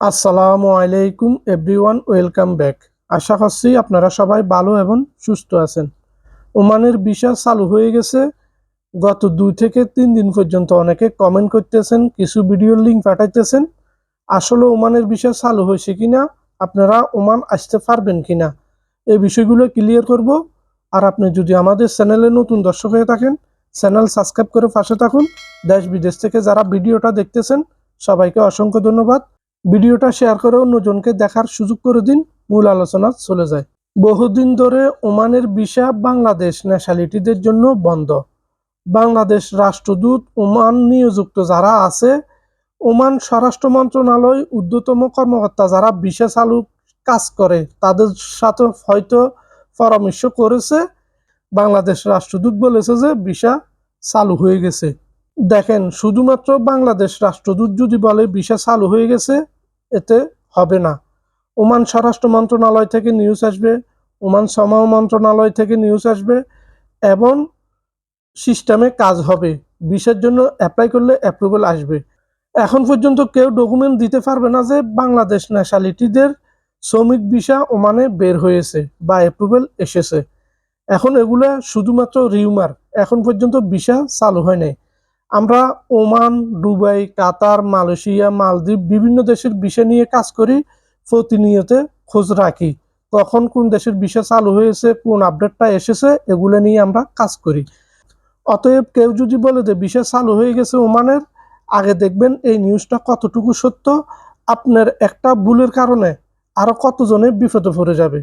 আসসালামু আলাইকুম everyone, welcome back. আশা করছি আপনারা সবাই ভালো এবং সুস্থ আছেন। ওমানের ভিসা চালু হয়ে গেছে। গত দুই থেকে তিন দিন পর্যন্ত অনেকে কমেন্ট করতেছেন, কিছু ভিডিওর লিঙ্ক পাঠাইতেছেন। আসলে ওমানের ভিসা চালু হয়েছে কিনা, আপনারা ওমান আসতে পারবেন কিনা এই বিষয়গুলো ক্লিয়ার করব। আর আপনি যদি আমাদের চ্যানেলে নতুন দর্শক হয়ে থাকেন, চ্যানেল সাবস্ক্রাইব করে পাশে থাকুন। দেশ বিদেশ থেকে যারা ভিডিওটা দেখতেছেন, সবাইকে অসংখ্য ধন্যবাদ। ভিডিওটা শেয়ার করে অন্যজনকে দেখার সুযোগ করে দিন, মূল আলোচনা চলে যায়। বহুদিন ধরে ওমানের ভিসা বাংলাদেশ ন্যাশনালিটিদের জন্য বন্ধ। বাংলাদেশ রাষ্ট্রদূত ওমান নিয়োজিত যারা আছে, ওমান স্বরাষ্ট্র মন্ত্রণালয় ঊর্ধ্বতম কর্মকর্তা যারা ভিসা চালু কাজ করে, তাদের সাথে হয়তো পরামর্শ করেছে। বাংলাদেশ রাষ্ট্রদূত বলেছে যে ভিসা চালু হয়ে গেছে। দেখেন, শুধুমাত্র বাংলাদেশ রাষ্ট্রদূত যদি বলে ভিসা চালু হয়ে গেছে এতে হবে না। ওমান স্বরাষ্ট্র মন্ত্রণালয় থেকে নিউজ আসবে, ওমান শ্রম মন্ত্রণালয় থেকে নিউজ আসবে এবং সিস্টেমে কাজ হবে। ভিসার জন্য অ্যাপ্লাই করলে অ্যাপ্রুভেল আসবে। এখন পর্যন্ত কেউ ডকুমেন্ট দিতে পারবে না যে বাংলাদেশ ন্যাশালিটিদের শ্রমিক ভিসা ওমানে বের হয়েছে বা অ্যাপ্রুভেল এসেছে। এখন এগুলা শুধুমাত্র রিউমার এখন পর্যন্ত ভিসা চালু হয় নাই। আমরা ওমান, দুবাই, কাতার, মালয়েশিয়া, মালদ্বীপ বিভিন্ন দেশের বিষয় নিয়ে কাজ করি, প্রতিনিয়ত খোঁজ রাখি। কখন কোন দেশের বিষয় চালু হয়েছে, কোন আপডেটটা এসেছে, এগুলো নিয়ে আমরা কাজ করি। অতএব কেউ যদি বলে যে বিষয় চালু হয়ে গেছে ওমানের, আগে দেখবেন এই নিউজটা কতটুকু সত্য, আপনার একটা ভুলের কারণে আরও কতজনে বিপদে পড়ে যাবে।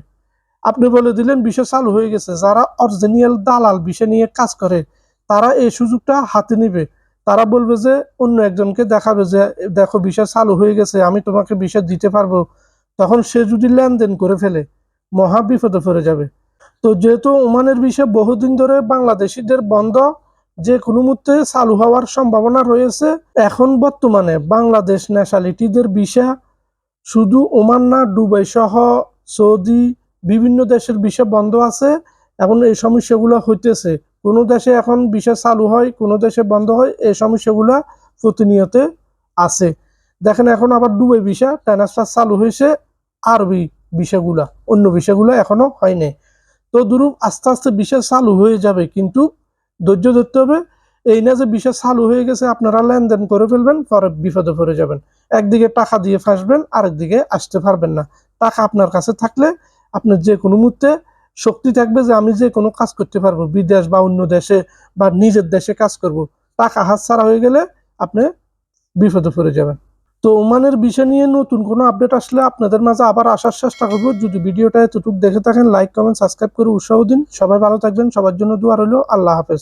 আপনি বলে দিলেন বিষয় চালু হয়ে গেছে, যারা অরিজিনিয়াল দালাল বিষয় নিয়ে কাজ করে তারা এই সুযোগটা হাতে নিবে। তারা বলবে যে, অন্য একজনকে দেখাবে যে, দেখো বিষয় চালু হয়ে গেছে, আমি তোমাকে বিষয় দিতে পারব। তখন সে যদি লেনদেন করে ফেলে, মহা বিপদে পড়ে যাবে। তো যেহেতু ওমানের বিষয় বহুদিন ধরে বাংলাদেশিদের বন্ধ, যে কোনো মুহূর্তে চালু হওয়ার সম্ভাবনা রয়েছে, এখন বর্তমানে বাংলাদেশ ন্যাশালিটিদের বিষয় শুধু ওমান না, দুবাই সহ সৌদি, বিভিন্ন দেশের বিষয় বন্ধ আছে এখন এই সমস্যাগুলো হইতেছে। কোনো দেশে এখন বিষয় চালু হয়, কোনো দেশে বন্ধ হয়, এই সমস্যাগুলো প্রতিনিয়ত আছে। দেখেন এখন আবার দুবাই ভিসা, ট্রান্সফার চালু হয়েছে আরবি বিষয়গুলা অন্য বিষয়গুলো এখনও হয়নি তো দুরূপ আস্তে আস্তে বিষয় চালু হয়ে যাবে, কিন্তু ধৈর্য ধরতে হবে, এই না যে বিষয় চালু হয়ে গেছে, আপনারা লেনদেন করে ফেলবেন, পরে বিপদে পড়ে যাবেন। একদিকে টাকা দিয়ে ফাঁসবেন, আরেকদিকে আসতে পারবেন না। টাকা আপনার কাছে থাকলে আপনার যে কোনো মুহূর্তে শক্তি থাকবে যে আমি যে কোনো কাজ করতে পারব, বিদেশ বা অন্য দেশে বা নিজের দেশে কাজ করব, টাকা হাত ছাড়া হয়ে গেলে আপনি বিপদে পড়ে যাবেন। তো ওমানের বিষয় নিয়ে নতুন কোনো আপডেট আসলে আপনাদের মাঝে আবার আসার চেষ্টা করব। যদি ভিডিওটা এতটুকু দেখে থাকেন লাইক কমেন্ট সাবস্ক্রাইব করে উৎসাহ দিন। সবাই ভালো থাকবেন, সবার জন্য দোয়া হলো আল্লাহ হাফেজ।